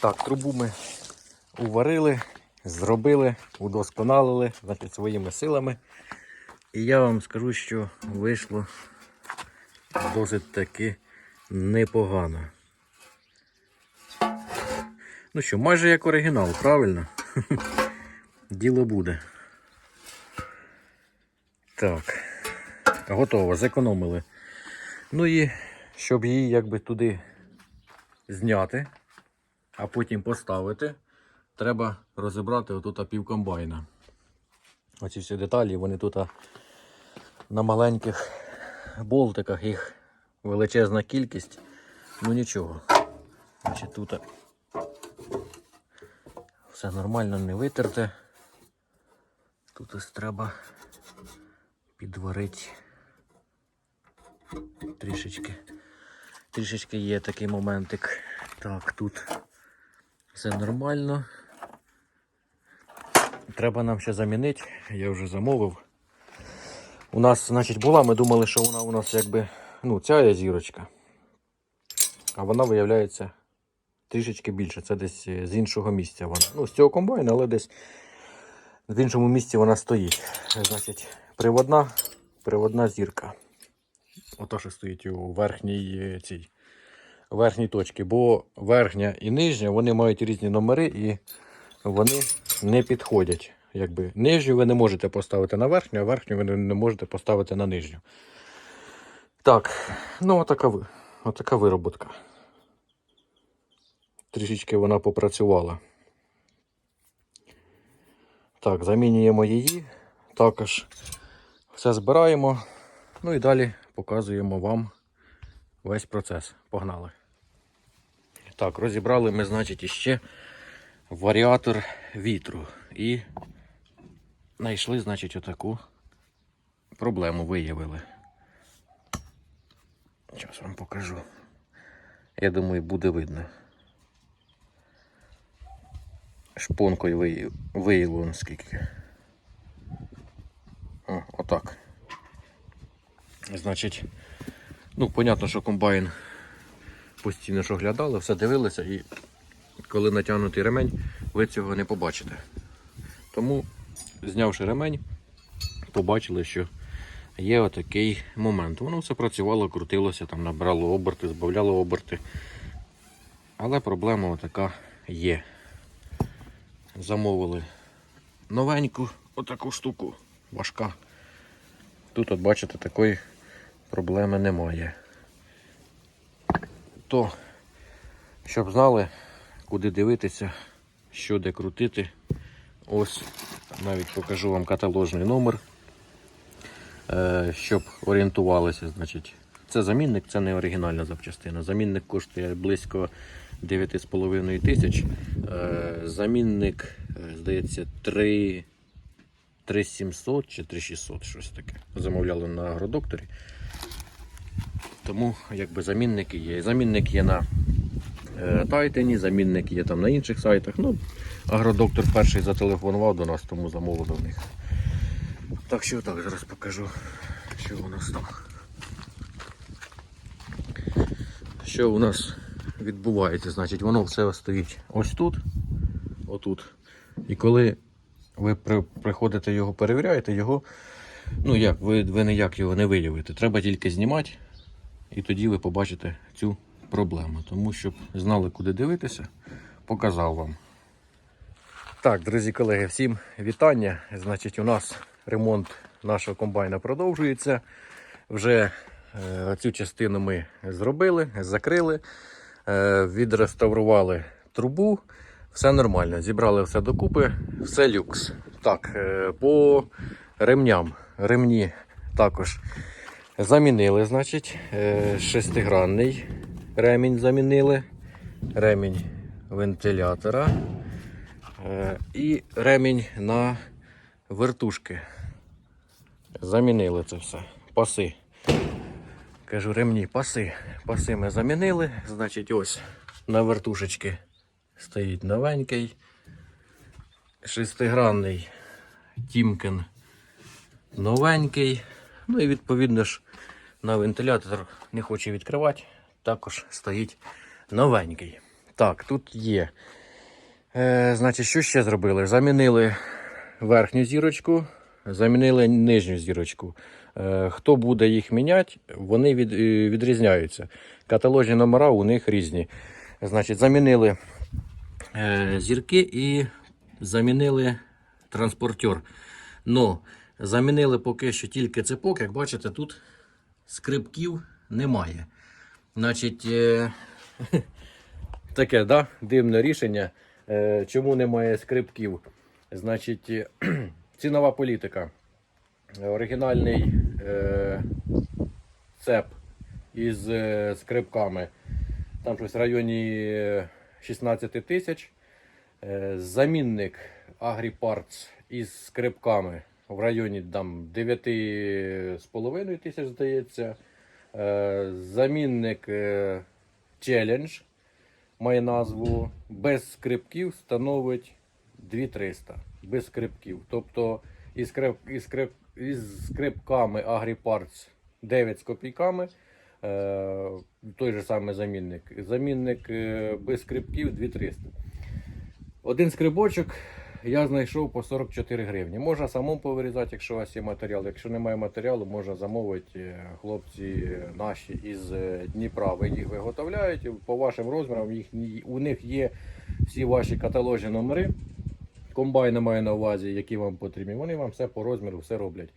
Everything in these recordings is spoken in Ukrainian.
Так, трубу ми уварили, зробили, удосконалили значить, своїми силами. І я вам скажу, що вийшло досить таки непогано. Ну що, майже як оригінал, правильно? Діло буде. Так, готово, зекономили. Ну і щоб її якби туди зняти, а потім поставити, треба розібрати отут півкомбайна. Оці всі деталі, вони тут на маленьких болтиках, їх величезна кількість. Ну нічого. Значить, тут все нормально не витерте. Тут ось треба підварити трішечки. Трішечки є такий моментик. Так, тут все нормально. Треба нам ще замінити, я вже замовив. У нас, значить, була, ми думали, що вона у нас якби, ну, ця зірочка. А вона виявляється трішечки більше. Це десь е, з іншого місця вона. Ну, з цього комбайна, але десь в іншому місці вона стоїть. Значить, приводна, приводна зірка. Ото що стоїть у верхній е, цій верхній точці. Бо верхня і нижня вони мають різні номери і вони не підходять. Якби нижню ви не можете поставити на верхню, а верхню ви не можете поставити на нижню. Так, ну отака, отака вироботка. Трішечки вона попрацювала. Так, замінюємо її. Також все збираємо. Ну і далі показуємо вам весь процес. Погнали. Так, розібрали ми, значить, іще варіатор вітру. І знайшли, значить, отаку проблему виявили. Зараз вам покажу. Я думаю, буде видно. Шпонкою виявило наскільки. О, отак. Значить, ну, понятно, що комбайн постійно що глядали, все дивилися і коли натягнутий ремень, ви цього не побачите. Тому, знявши ремень, побачили, що є отакий момент. Воно все працювало, крутилося, там набрало оберти, збавляло оберти. Але проблема отака є. Замовили новеньку отаку штуку, важка. Тут, от бачите, такої проблеми немає. То, щоб знали, куди дивитися, що де крутити. Ось навіть покажу вам каталожний номер, е, щоб орієнтувалися. Значить, це замінник, це не оригінальна запчастина. Замінник коштує близько 9,5 тисяч. Е, Замінник, е, здається, 3 3700 чи 3600, щось таке. Замовляли на агродокторі. Тому якби замінники є. Замінник є на Тайтені, замінник є там на інших сайтах. Ну, агродоктор перший зателефонував до нас, тому замовили в них. Так що так, зараз покажу, що у нас там. Що у нас відбувається? Значить, воно все стоїть ось тут, отут. І коли ви при, приходите його перевіряєте, його, ну як, ви, ви ніяк його не виявите. Треба тільки знімати, і тоді ви побачите цю проблему. Тому щоб знали, куди дивитися, показав вам. Так, друзі колеги, всім вітання. Значить, у нас ремонт нашого комбайна продовжується. Вже е, цю частину ми зробили, закрили, е, відреставрували трубу. Все нормально, зібрали все докупи, все люкс. Так, е, по ремням. Ремні також замінили, значить, е, шестигранний ремінь замінили, ремінь вентилятора е, і ремінь на вертушки. Замінили це все. Паси. Кажу, ремні, паси. Паси ми замінили. Значить, ось на вертушечки стоїть новенький. Шестигранний Тімкен новенький. Ну і відповідно ж на вентилятор не хоче відкривати. Також стоїть новенький. Так, тут є. Е, значить, що ще зробили? Замінили верхню зірочку, замінили нижню зірочку. Е, хто буде їх міняти, вони від, е, відрізняються. Каталожні номера у них різні. Значить, замінили е, зірки і замінили транспортер. Но замінили поки що тільки цепок. Як бачите, тут скрипків немає. Значить, е, таке, да? дивне рішення. Е, чому немає скрипків? Значить, е, цінова політика. Оригінальний е, цеп із е, скрипками. Там щось в районі е, 16 тисяч. Е, замінник Agriparts із скрипками в районі там 9,5 тисяч, здається. Е, замінник е, Challenge має назву. Без скрипків становить 2300. Без скрипків. Тобто із, скрип, із, скрип, із скрипками Agriparts 9 з копійками. Е, той же самий замінник. Замінник е, без скрипків 2300. Один скрибочок я знайшов по 44 гривні. Можна самому повирізати, якщо у вас є матеріал. Якщо немає матеріалу, можна замовити е, хлопці наші із е, Дніпра. Ви їх виготовляють по вашим розмірам. Їх, у них є всі ваші каталожні номери. Комбайни маю на увазі, які вам потрібні. Вони вам все по розміру все роблять.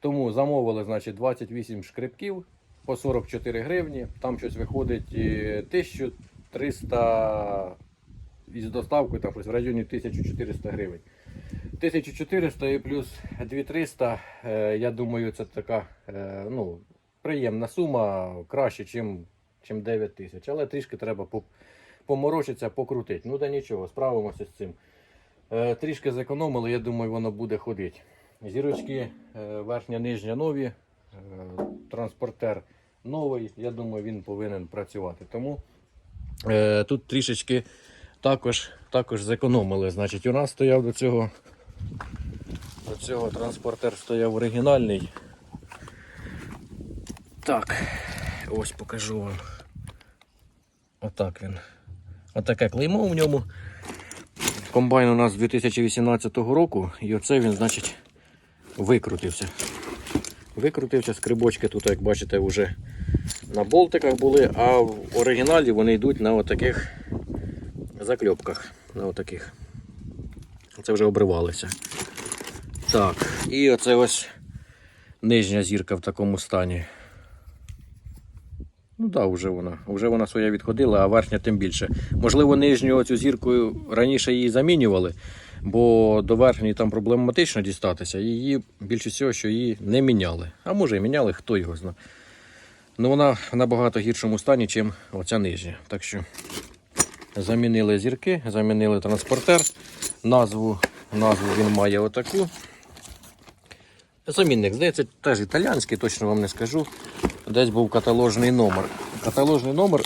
Тому замовили значить, 28 шкрипків по 44 гривні. Там щось виходить е, 1300 із доставкою там щось в районі 1400 гривень. 1400 і плюс 2300, е, я думаю, це така е, ну, приємна сума, краще, чим, чим 9 тисяч. Але трішки треба поморочитися, покрутити. Ну да нічого, справимося з цим. Е, Трішки зекономили, я думаю, воно буде ходити. Зірочки верхня, нижня нові, транспортер новий, я думаю, він повинен працювати. Тому тут трішечки також, також зекономили. Значить, у нас стояв до цього, до цього транспортер стояв оригінальний. Так, ось покажу вам. Отак він. Отаке клеймо в ньому. Комбайн у нас 2018 року, і оце він, значить, викрутився. Викрутився, скрибочки тут, як бачите, вже на болтиках були, а в оригіналі вони йдуть на отаких закльопках. На отаких. Це вже обривалися. Так, і оце ось нижня зірка в такому стані. Ну так, да, вже вона. Вже вона своя відходила, а верхня тим більше. Можливо, нижню цю зірку раніше її замінювали, бо до верхньої там проблематично дістатися. Її більше всього, що її не міняли. А може і міняли, хто його знає. Ну вона в набагато гіршому стані, ніж оця нижня. Так що замінили зірки, замінили транспортер. Назву, назву він має отаку. Замінник, здається, теж італіянський, точно вам не скажу. Десь був каталожний номер. Каталожний номер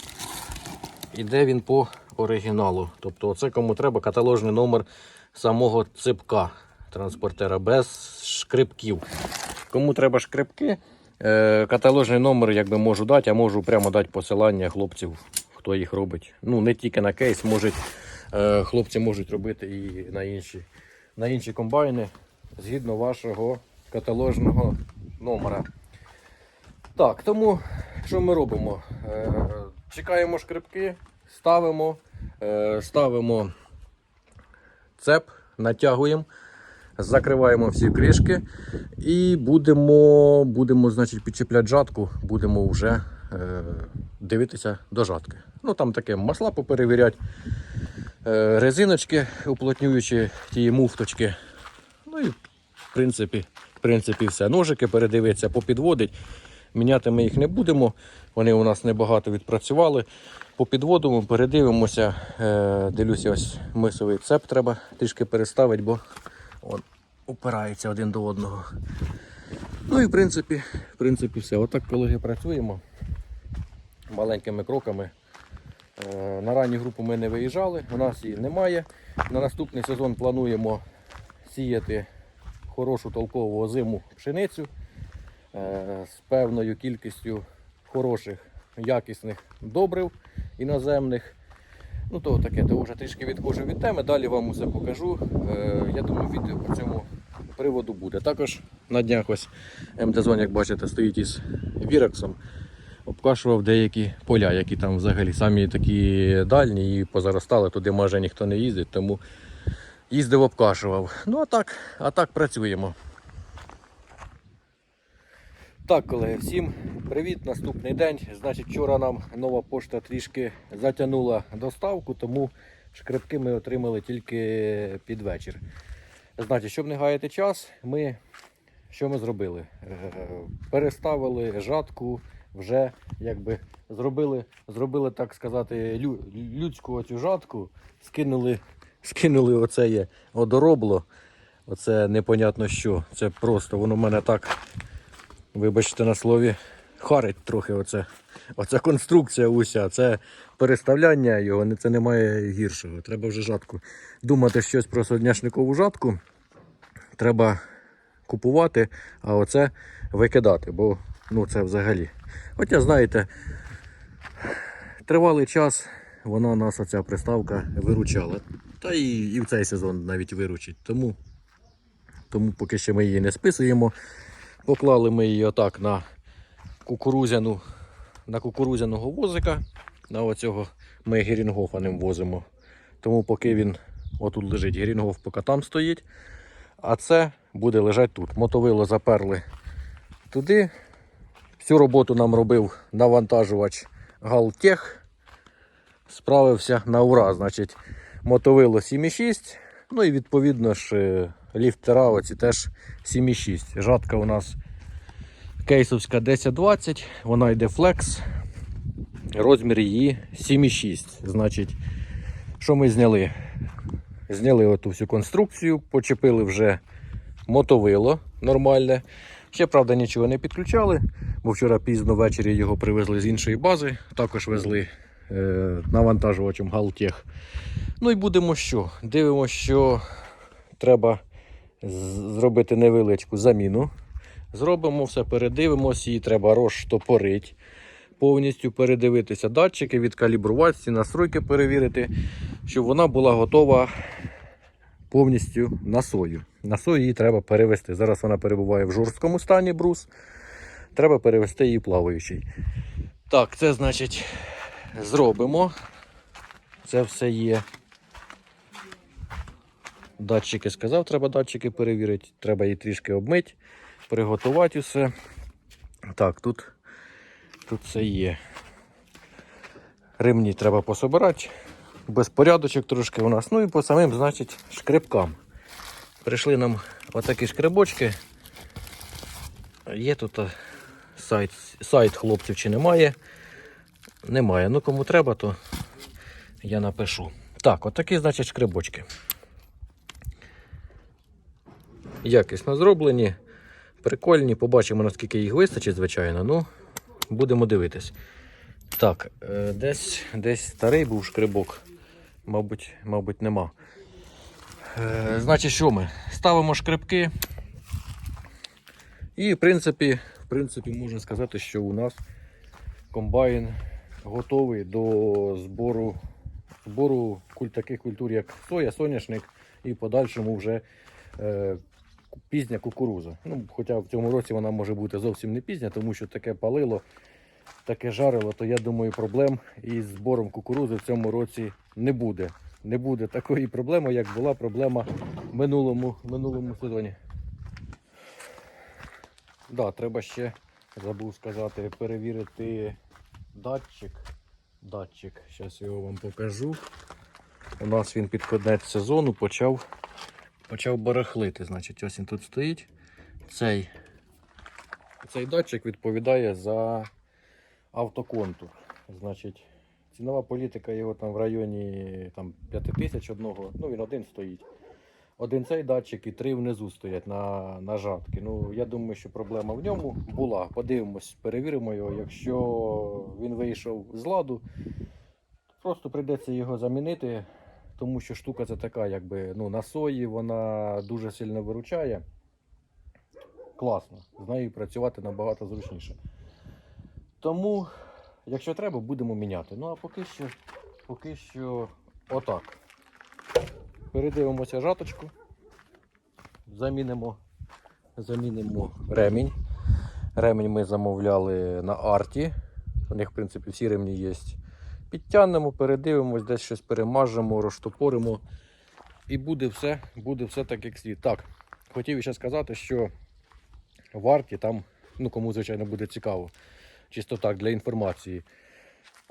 іде він по оригіналу. Тобто, оце кому треба каталожний номер самого ципка транспортера без шкрипків. Кому треба шкрипки, е, каталожний номер якби можу дати, а можу прямо дати посилання хлопців, хто їх робить. Ну, не тільки на кейс, можуть, е, хлопці можуть робити і на інші, на інші комбайни згідно вашого каталожного номера. Так, тому що ми робимо? Е, чекаємо шкрипки, ставимо, е, ставимо цеп, натягуємо, закриваємо всі кришки і будемо, будемо значить, підчіпляти жатку, будемо вже дивитися до жатки. Ну там таке масла поперевіряти, е, резиночки, уплотнюючи ті муфточки. Ну і в принципі, в принципі все. Ножики передивитися, попідводить. Міняти ми їх не будемо. Вони у нас небагато відпрацювали. Попідводимо, передивимося. Е, дивлюся, ось мисовий цеп треба трішки переставити, бо он упирається один до одного. Ну і в принципі, в принципі все. Отак, колеги, працюємо маленькими кроками. Е, на ранню групу ми не виїжджали, у нас її немає. На наступний сезон плануємо сіяти хорошу толкову озиму пшеницю е, з певною кількістю хороших, якісних добрив іноземних. Ну, то таке, то вже трішки відходжу від теми, далі вам усе покажу. Е, я думаю, відео по цьому приводу буде. Також на днях ось МТ-зон, як бачите, стоїть із Вірексом. Обкашував деякі поля, які там взагалі самі такі дальні і позаростали, туди майже ніхто не їздить, тому їздив, обкашував. Ну а так, а так працюємо. Так, колеги, всім привіт, наступний день. Значить, вчора нам нова пошта трішки затягнула доставку, тому шкребки ми отримали тільки під вечір. Значить, щоб не гаяти час, ми що ми зробили? Е, Переставили жатку, вже якби зробили, зробили так сказати, лю- людську оцю жатку, скинули, скинули оце є одоробло. Оце непонятно що. Це просто воно в мене так вибачте на слові, харить трохи оце. Оця конструкція уся, це переставляння його, це немає гіршого. Треба вже жатку. Думати щось про содняшникову жатку. Треба купувати, а оце викидати, бо ну це взагалі. Хоча, знаєте, тривалий час вона нас, оця приставка, виручала. Та і, і в цей сезон навіть виручить. Тому, тому поки що ми її не списуємо. Поклали ми її отак на кукурузяну, на кукурузяного возика. На оцього ми Герінгофа ним возимо. Тому поки він отут лежить, Герінгоф поки там стоїть. А це буде лежати тут. Мотовило заперли туди. Всю роботу нам робив навантажувач Галтех. Справився на ура. Значить, мотовило 7,6. Ну і відповідно ж е, ліфтера оці теж 7,6. Жатка у нас кейсовська 1020, вона йде флекс. Розмір її 7,6. Значить, що ми зняли? Зняли оту всю конструкцію, почепили вже мотовило нормальне. Ще, правда, нічого не підключали, бо вчора пізно ввечері його привезли з іншої бази. Також везли е, навантажувачем Галтех. Ну і будемо що? Дивимося, що треба зробити невеличку заміну. Зробимо все, передивимося, її треба розштопорити. Повністю передивитися датчики, відкалібрувати, ці настройки перевірити, щоб вона була готова повністю на сою. На сою її треба перевести. Зараз вона перебуває в жорсткому стані брус. Треба перевести її плаваючий. Так, це значить зробимо. Це все є. Датчики сказав, треба датчики перевірити, треба її трішки обмити, приготувати усе. Так, тут, тут все є. Ремні треба пособирати. Безпорядочок трошки у нас. Ну і по самим, значить, шкребкам. Прийшли нам отакі шкребочки. Є тут сайт, сайт хлопців чи немає. Немає. Ну кому треба, то я напишу. Так, отакі, значить, шкребочки. Якісно зроблені, прикольні. Побачимо, наскільки їх вистачить, звичайно. Ну, будемо дивитись. Так, е, десь, десь старий був шкребок. Мабуть, мабуть, нема. Е, значить, що ми? Ставимо шкребки. І, в принципі, принципі, можна сказати, що у нас комбайн готовий до збору, збору куль- таких культур, як соя, соняшник і в подальшому вже е, пізня кукуруза. Ну, хоча в цьому році вона може бути зовсім не пізня, тому що таке палило, таке жарило, то я думаю, проблем із збором кукурузи в цьому році не буде. Не буде такої проблеми, як була проблема в минулому, минулому сезоні. Да, треба ще, забув сказати, перевірити датчик. Датчик, зараз його вам покажу. У нас він під кінець сезону почав, почав барахлити. Значить, ось він тут стоїть. Цей, цей датчик відповідає за автоконтур. Значить, цінова політика його там в районі там, 5 тисяч одного, ну він один стоїть. Один цей датчик і три внизу стоять на, на жатки. Ну, я думаю, що проблема в ньому була. Подивимось, перевіримо його. Якщо він вийшов з ладу, просто прийдеться його замінити, тому що штука це така, якби ну, на сої вона дуже сильно виручає. Класно, з нею працювати набагато зручніше. Тому, якщо треба, будемо міняти. Ну а поки що поки що отак. Передивимося жаточку. Замінимо, замінимо ремінь. Ремінь ми замовляли на арті. У них, в принципі, всі ремні є. Підтягнемо, передивимось, десь щось перемажемо, розштопоримо. І буде все, буде все так, як слід. Так, хотів ще сказати, що в арті там, ну кому, звичайно, буде цікаво, чисто так для інформації.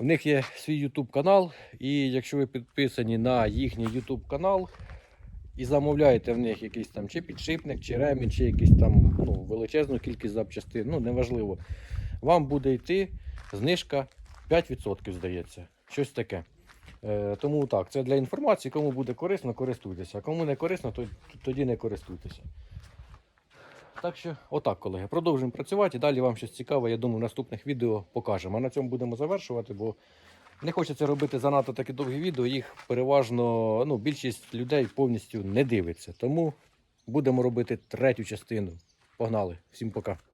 У них є свій YouTube канал, і якщо ви підписані на їхній YouTube канал і замовляєте в них якийсь там чи підшипник, чи ремінь, чи якийсь там ну, величезну кількість запчастин, ну неважливо, вам буде йти знижка 5%, здається. Щось таке. Е, тому так, це для інформації, кому буде корисно, користуйтеся. А кому не корисно, то тоді не користуйтеся. Так що, отак, колеги, продовжуємо працювати і далі вам щось цікаве, я думаю, в наступних відео покажемо. А на цьому будемо завершувати, бо не хочеться робити занадто такі довгі відео, їх переважно ну, більшість людей повністю не дивиться. Тому будемо робити третю частину. Погнали! Всім пока!